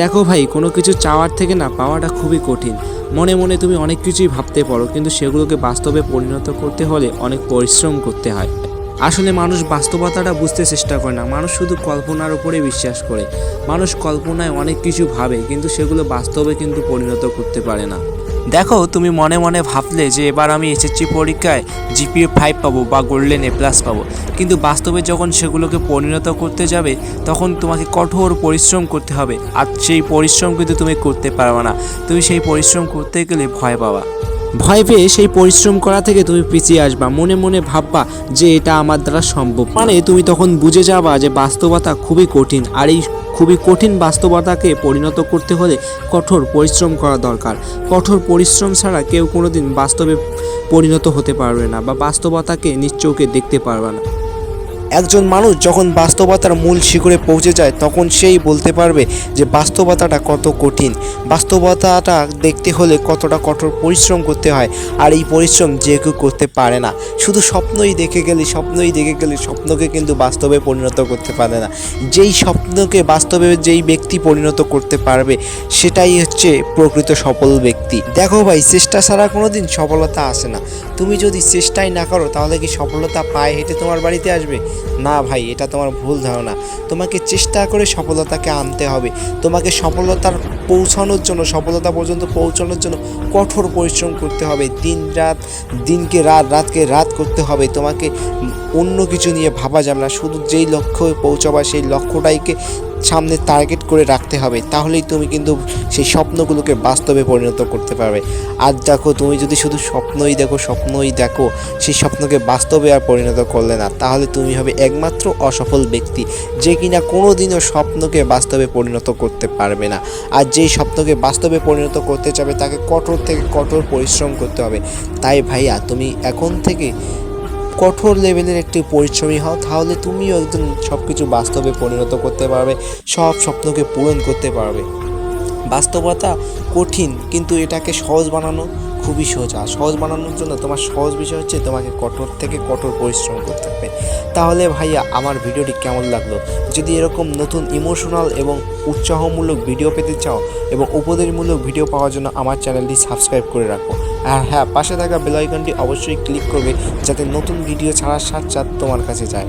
দেখো ভাই, কোনো কিছু চাওয়ার থেকে না পাওয়াটা খুবই কঠিন। মনে মনে তুমি অনেক কিছুই ভাবতে পারো, কিন্তু সেগুলোকে বাস্তবে পরিণত করতে হলে অনেক পরিশ্রম করতে হয়। আসলে মানুষ বাস্তবতাটা বুঝতে চেষ্টা করে না। মানুষ শুধু কল্পনার উপরে বিশ্বাস করে। মানুষ কল্পনায় অনেক কিছু ভাবে, কিন্তু সেগুলো বাস্তবে কিন্তু পরিণত করতে পারে না। দেখো, তুমি মনে মনে ভাবলে যে এবার আমি এসএসসি পরীক্ষায় জিপিএ ফাইভ পাবো বা গোল্ডেন এ প্লাস পাবো। কিন্তু বাস্তবে যখন সেগুলোকে পরিণত করতে যাবে, তখন তোমাকে কঠোর পরিশ্রম করতে হবে। আর সেই পরিশ্রম কিন্তু তুমি করতে পারবে না। তুমি সেই পরিশ্রম করতে গেলে ভয় পাবা। ভয় পেয়ে সেই পরিশ্রম করা থেকে তুমি পিছিয়ে আসবা। মনে মনে ভাববা যে এটা আমার দ্বারা সম্ভব। মানে তুমি তখন বুঝে যাবা যে বাস্তবতা খুবই কঠিন। আর এই খুবই কঠিন বাস্তবতাকে পরিণত করতে হলে কঠোর পরিশ্রম করা দরকার। কঠোর পরিশ্রম ছাড়া কেউ কোনোদিন বাস্তবে পরিণত হতে পারবে না বা বাস্তবতাকে চোখে দেখতে পারবে না। একজন মানুষ যখন বাস্তবতার মূল শিখরে পৌঁছে যায়, তখন সেই বলতে পারবে যে বাস্তবতাটা কত কঠিন। বাস্তবতাটা দেখতে হলে কতটা কঠোর পরিশ্রম করতে হয়, আর এই পরিশ্রম যে কেউ করতে পারে না। শুধু স্বপ্নই দেখে গেলে, স্বপ্নই দেখে গেলে স্বপ্নকে কিন্তু বাস্তবে পরিণত করতে পারে না। যেই স্বপ্নকে বাস্তবে যেই ব্যক্তি পরিণত করতে পারবে, সেটাই হচ্ছে প্রকৃত সফল ব্যক্তি। দেখো ভাই, চেষ্টা ছাড়া কোনো দিন সফলতা আসে না। তুমি যদি চেষ্টাই না করো, তাহলে কি সফলতা পায়ে হেঁটে তোমার বাড়িতে আসবে? না ভাই, এটা তোমার ভুল ধারণা। তোমাকে চেষ্টা করে সফলতাকে আনতে হবে। তোমাকে সফলতার পৌঁছানোর জন্য, সফলতা পর্যন্ত পৌঁছানোর জন্য কঠোর পরিশ্রম করতে হবে। দিন রাত, দিনকে রাত, রাতকে রাত করতে হবে। তোমাকে অন্য কিছু নিয়ে ভাবা যাবে না। শুধু যেই লক্ষ্যে পৌঁছাবা, সেই লক্ষ্যটাইকে সামনে টার্গেট করে রাখতে হবে, তাহলেই তুমি কিন্তু সেই স্বপ্নগুলোকে বাস্তবে পরিণত করতে পারবে। আর দেখো, তুমি যদি শুধু স্বপ্নই দেখো স্বপ্নই দেখো, সেই স্বপ্নকে বাস্তবে আর পরিণত করলে না, তাহলে তুমি হবে একমাত্র অসফল ব্যক্তি, যে কিনা কোনো দিনও স্বপ্নকে বাস্তবে পরিণত করতে পারবে না। আর যেই স্বপ্নকে বাস্তবে পরিণত করতে চাবে, তাকে কঠোর থেকে কঠোর পরিশ্রম করতে হবে। তাই ভাইয়া, তুমি এখন থেকে কঠোর লেভেলের একটি পরিশ্রমী হও, তাহলে তুমিও একজন সব কিছু বাস্তবে পরিণত করতে পারবে, সব স্বপ্নকে পূরণ করতে পারবে। বাস্তবতা কঠিন, কিন্তু এটাকে সহজ বানানো খুবই সোজা সহজ বানানোর জন্য তোমার সহজ বিষয় হচ্ছে তোমাকে কঠোর থেকে কঠোর পরিশ্রম করতে হবে। তাহলে ভাইয়া, আমার ভিডিওটি কেমন লাগল? যদি এরকম নতুন ইমোশনাল এবং উৎসাহমূলক ভিডিও পেতে চাও এবং উপদেশমূলক ভিডিও পাওয়ার জন্য আমার চ্যানেলটি সাবস্ক্রাইব করে রাখো। আর হ্যাঁ পাশে থাকা বেল আইকনটি অবশ্যই ক্লিক করবে যাতে নতুন ভিডিও ছাড়ার সাথ সাথে তোমার কাছে যায়।